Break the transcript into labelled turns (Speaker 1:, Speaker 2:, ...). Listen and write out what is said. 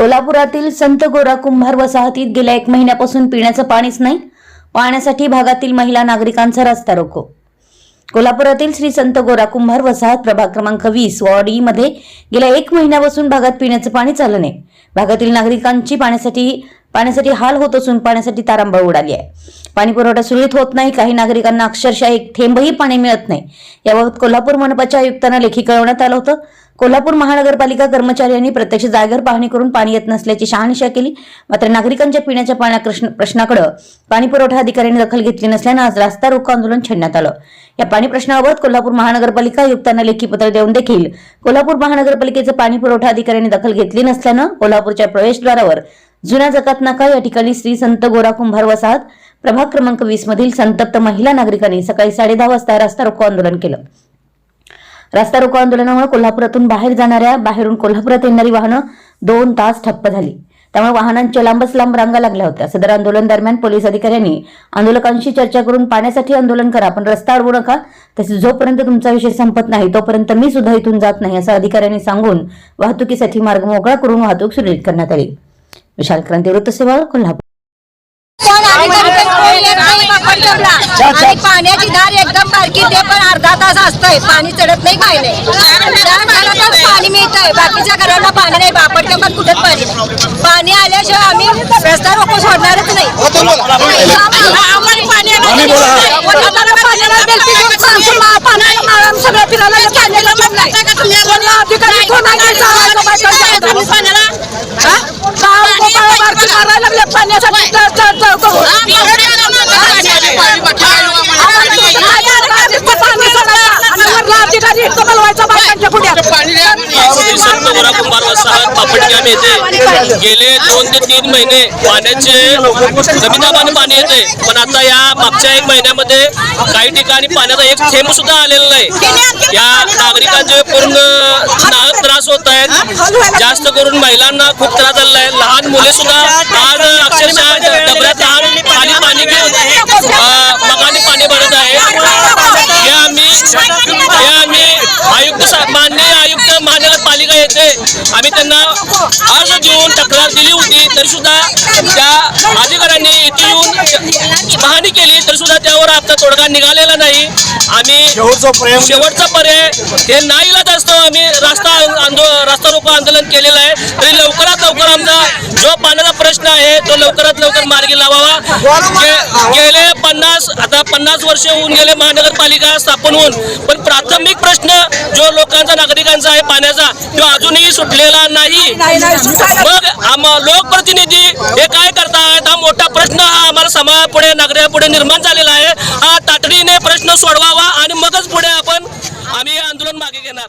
Speaker 1: कोल्हापुरातील संत गोरा कुंभार वसाहतीत गेल्या एक महिन्यापासून पिण्याचं पाणीच नाही. पाण्यासाठी भागातील महिला नागरिकांचा रस्ता रोको. कोल्हापुरातील श्री संत गोरा कुंभार वसाहत प्रभाग क्रमांक वीस वॉर्डमध्ये गेल्या एक महिन्यापासून भागात पिण्याचं पाणी चालू नाही. भागातील नागरिकांची पाण्यासाठी पाण्यासाठी हाल होत असून पाण्यासाठी तारांबळ उडाली आहे. पाणी पुरवठा सुरळीत होत नाही काही नागरिकांना अक्षरशः एक थेंबही पाणी मिळत नाही. याबाबत कोल्हापूर मनपाच्या आयुक्तांना लेखी कळवण्यात आलं होतं. कोल्हापूर महानगरपालिका कर्मचाऱ्यांनी प्रत्यक्ष जागेवर पाहणी करून पाणी येत नसल्याची शहानिशा केली. मात्र नागरिकांच्या पिण्याच्या पाण्या प्रश्नाकडे पाणी पुरवठा अधिकाऱ्यांनी दखल घेतली नसल्यानं आज रास्ता रोको आंदोलन छेडण्यात आलं. या पाणी प्रश्नाबाबत कोल्हापूर महानगरपालिका आयुक्तांना लेखी पत्र देऊन देखील कोल्हापूर महानगरपालिकेचं पाणी पुरवठा अधिकाऱ्यांनी दखल घेतली नसल्यानं कोल्हापूरच्या प्रवेशद्वारावर जुन्या जकात नाका या ठिकाणी श्री संत गोरा कुंभार वसाहत प्रभाग क्रमांक वीस मधील संतप्त महिला नागरिकांनी सकाळी साडेदहा वाजता रास्ता रोको आंदोलन केलं. रास्ता रोको आंदोलनामुळे कोल्हापुरातून बाहेर जाणाऱ्या बाहेरून कोल्हापुरात येणारी वाहनं दोन तास ठप्प झाली. त्यामुळे वाहनांच्या लांबच लांब रांगा लागल्या होत्या. सदर आंदोलन दरम्यान पोलीस अधिकाऱ्यांनी आंदोलकांशी चर्चा करून पाण्यासाठी आंदोलन करा पण रस्ता अडवू नका. तसेच जोपर्यंत तुमचा विषय संपत नाही तोपर्यंत मी सुद्धा इथून जात नाही असं अधिकाऱ्यांनी सांगून वाहतुकीसाठी मार्ग मोकळा करून वाहतूक सुरळीत करण्यात आली. विशाल क्रांती वृत्तसेवा कोल्हापूर
Speaker 2: आणि पाण्याची धार एकदम बारकी ते पण अर्धा तास असतंय पाणी चढत नाही काय नाही त्या घरातच पाणी मिळतंय बाकीच्या घराला पाणी नाही बापड पण कुठेच पाणी नाही पाणी आल्याशिवाय आम्ही रस्ता रोको सोडणारच नाही आम्हाला पाणी अधिकारी बोलवायचा बायकांच्या पुढ्यात.
Speaker 3: पापडगाम येथे गेले दोन ते तीन महिने पाण्याचे कमी दाबाने पाणी येते पण आता या मागच्या एक महिन्यामध्ये काही ठिकाणी पाण्याचा एक थेंब सुद्धा आलेला नाही या नागरिकांचे पूर्ण त्रास होत आहेत. जास्त करून महिलांना खूप त्रास झालेला आहे. लहान मुले सुद्धा आज अक्षरशः डबऱ्यात लहान पाणी पाणी घेऊन मगाने पाणी भरत आहे. हे आम्ही हे आम्ही आयुक्त माननीय आयुक्त महानगरपालिका येथे आम्ही त्यांना अर्ज देऊन तक्रार दिली होती तरी सुद्धा त्या अधिकाऱ्यांनी इथे येऊन पाहणी केली तरी सुद्धा त्यावर आपला तोडगा निघालेला नाही. आम्ही
Speaker 4: शेवटचा प्रयत्न
Speaker 3: शेवटचा पर्याय हे नाईलाज असतो. आम्ही रस्ता आंदो रस्ता रोको आंदोलन केलेलं आहे. तरी लवकरात लवकर आमचा जो पाण्याचा प्रश्न आहे तो लवकरात लवकर मार्गी लावावा. गेले पन्नास आता पन्नास वर्ष होऊन गेले महानगरपालिका स्थापन होऊन. पण प्राथमिक प्रश्न जो लोकांचा नागरिकांचा आहे पाण्याचा तो अजूनही सुटलेला नाही. मग आम लोकप्रतिनिधी हे काय करतात? हा मोठा प्रश्न हा आम्हाला समाजापुढे नागरिकापुढे निर्माण प्रश्न सोडवावा आणि मगच पुढे आपण आम्ही आंदोलन मागे घेणार.